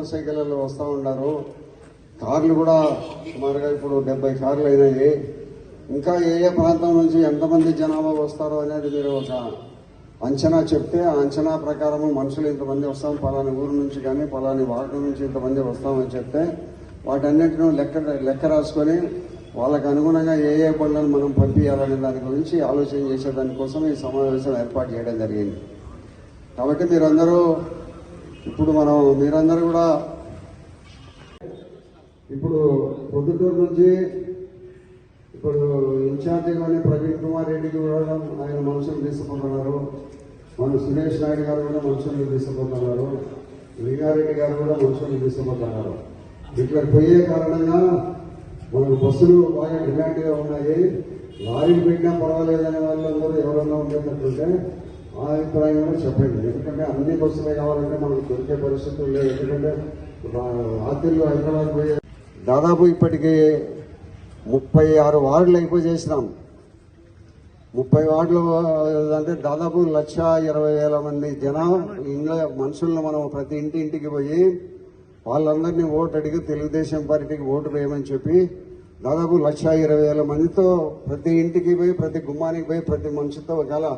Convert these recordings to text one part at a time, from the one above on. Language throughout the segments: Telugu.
మోటార్ సైకిళ్ళలో వస్తూ ఉన్నారు. కార్లు కూడా సుమారుగా ఇప్పుడు డెబ్బై కార్లు అయినాయి. ఇంకా ఏ ఏ ప్రాంతం నుంచి ఎంతమంది జనాభా వస్తారో అనేది మీరు ఒక అంచనా చెప్తే ఆ అంచనా ప్రకారం మనుషులు ఇంతమంది వస్తాం పలాని ఊరు నుంచి కానీ పలాని వార్డు నుంచి ఇంతమంది వస్తామని చెప్తే వాటన్నిటిని లెక్క లెక్క రాసుకొని వాళ్ళకు అనుగుణంగా ఏ ఏ పనులను మనం పంపించాలనే దాని గురించి ఆలోచన చేసే దానికోసం ఈ సమావేశం ఏర్పాటు చేయడం జరిగింది. కాబట్టి మీరందరూ ఇప్పుడు మనం మీరందరూ కూడా ఇప్పుడు పొద్దుటూరు నుంచి ఇప్పుడు ఇన్ఛార్జి కానీ ప్రవీణ్ కుమార్ రెడ్డికి కూడా ఆయన మనుషులు తీసుకుంటున్నారు మన సురేష్ నాయుడు గారు కూడా మనుషులు తీసుకుంటున్నారు లింగారెడ్డి గారు కూడా మనుషులు తీసుకుంటున్నారు ఇక్కడ పోయే కారణంగా మనకు బస్సులు బాగా డిమాండ్గా ఉన్నాయి. లారీలు పెట్టినా పర్వాలేదనే వాళ్ళందరూ ఎవరన్నా ఉండేటట్టుంటే ఆ అభిప్రాయం చెప్పండి. ఎందుకంటే అన్ని బస్సులే కావాలంటే మనకు దొరికే పరిస్థితులు లేవు. ఎందుకంటే రాత్రిలో హైదరాబాద్ పోయే దాదాపు ఇప్పటికి ముప్పై ఆరు వార్డులు అయిపోయి చేసినాం. ముప్పై వార్డులు అంటే దాదాపు లక్ష ఇరవై వేల మంది జనం ఇంట్లో మనుషులను మనం ప్రతి ఇంటి ఇంటికి పోయి వాళ్ళందరినీ ఓటు అడిగి తెలుగుదేశం పార్టీకి ఓటు వేయమని చెప్పి దాదాపు లక్ష ఇరవై వేల మందితో ప్రతి ఇంటికి పోయి ప్రతి గుమ్మానికి పోయి ప్రతి మనిషితో ఒకవేళ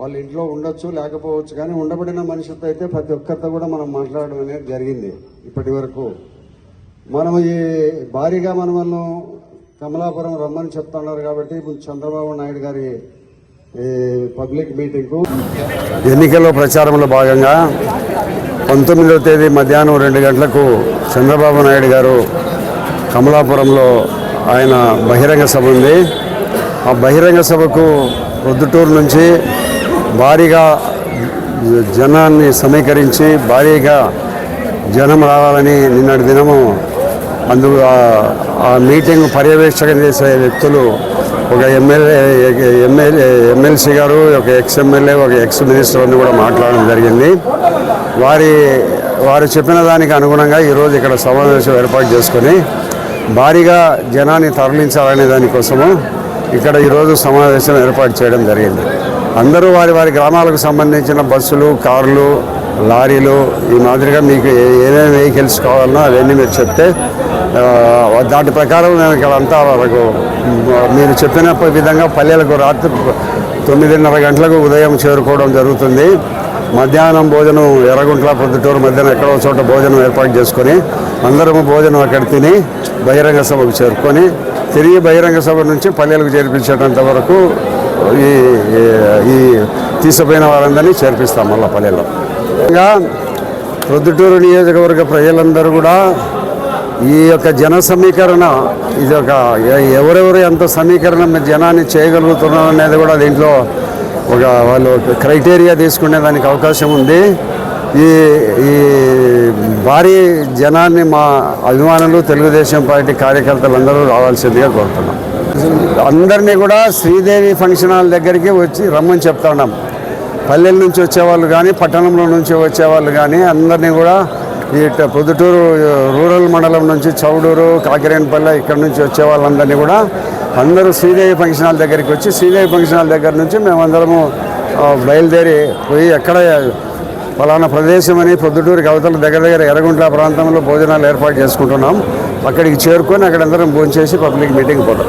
వాళ్ళ ఇంట్లో ఉండొచ్చు లేకపోవచ్చు కానీ ఉండబడిన మనిషితో అయితే ప్రతి ఒక్కరితో కూడా మనం మాట్లాడడం అనేది జరిగింది ఇప్పటి వరకు. మనం ఈ భారీగా మన కమలాపురం రమ్మని చెప్తున్నారు కాబట్టి ఇప్పుడు చంద్రబాబు నాయుడు గారి ఈ పబ్లిక్ మీటింగ్కు. ఎన్నికల్లో ప్రచారంలో భాగంగా పంతొమ్మిదవ తేదీ మధ్యాహ్నం రెండు గంటలకు చంద్రబాబు నాయుడు గారు కమలాపురంలో ఆయన బహిరంగ సభ ఉంది. ఆ బహిరంగ సభకు ప్రొద్దుటూరు నుంచి భారీగా జనాన్ని సమీకరించి భారీగా జనం రావాలని నిన్నటి దినము అందు ఆ- ఆ మీటింగ్ పర్యవేక్షణ చేసే వ్యక్తులు ఒక ఎమ్మెల్యే ఎమ్మెల్యే ఎమ్మెల్సీ గారు ఒక ఎక్స్ ఎమ్మెల్యే ఒక ఎక్స్ మినిస్టర్ అని కూడా మాట్లాడడం జరిగింది. వారి వారు చెప్పిన దానికి అనుగుణంగా ఈరోజు ఇక్కడ సమావేశం ఏర్పాటు చేసుకొని భారీగా జనాన్ని తరలించాలనే దానికోసము ఇక్కడ ఈరోజు సమావేశం ఏర్పాటు చేయడం జరిగింది. అందరూ వారి వారి గ్రామాలకు సంబంధించిన బస్సులు కార్లు లారీలు ఈ మాదిరిగా మీకు ఏమేమి వెహికల్స్ కావాలన్నా అవన్నీ మీరు చెప్తే దాటి దాని ప్రకారం నేను ఇక్కడ అంతా వరకు మీరు చెప్పిన విధంగా పల్లెలకు రాత్రి తొమ్మిదిన్నర గంటలకు ఉదయం చేరుకోవడం జరుగుతుంది. మధ్యాహ్నం భోజనం ఎర్రగుంట్ల పొద్దుటూరు మధ్యాహ్నం ఎక్కడో చోట భోజనం ఏర్పాటు చేసుకొని అందరము భోజనం అక్కడ తిని బహిరంగ సభకు చేరుకొని తిరిగి బహిరంగ సభ నుంచి పల్లెలకు చేర్పించేటంత వరకు ఈ ఈ- తీసుకుపోయిన వారందరినీ చేర్పిస్తాం మళ్ళీ పల్లెల్లో. ఇంకా ప్రొద్దుటూరు నియోజకవర్గ ప్రజలందరూ కూడా ఈ యొక్క జన సమీకరణ ఇది ఒక ఎవరెవరు ఎంత సమీకరణ జనాన్ని చేయగలుగుతున్నారు అనేది కూడా దీంట్లో ఒక వాళ్ళు క్రైటీరియా తీసుకునే దానికి అవకాశం ఉంది. ఈ ఈ భారీ జనాన్ని మా అభిమానులు తెలుగుదేశం పార్టీ కార్యకర్తలందరూ రావాల్సిందిగా కోరుతున్నాం. అందరినీ కూడా శ్రీదేవి ఫంక్షన్ హాల్ దగ్గరికి వచ్చి రమ్మని చెప్తా ఉన్నాం. పల్లెల నుంచి వచ్చేవాళ్ళు కానీ పట్టణంలో నుంచి వచ్చేవాళ్ళు కానీ అందరినీ కూడా ఈ పొద్దుటూరు రూరల్ మండలం నుంచి చౌడూరు కాకిరేనిపల్లె ఇక్కడ నుంచి వచ్చే వాళ్ళందరినీ కూడా అందరూ శ్రీదేవి ఫంక్షన్ హాల్ దగ్గరికి వచ్చి శ్రీదేవి ఫంక్షన్ హాల్ దగ్గర నుంచి మేమందరము బయలుదేరి పోయి ఎక్కడ ఫలానా ప్రదేశం అని పొద్దుటూరుకి అవతల దగ్గర దగ్గర ఎర్రగుంట్ల ప్రాంతంలో భోజనాలు ఏర్పాటు చేసుకుంటున్నాం. అక్కడికి చేరుకొని అక్కడ అందరం భోంచేసి పబ్లిక్ మీటింగ్ పోతాం.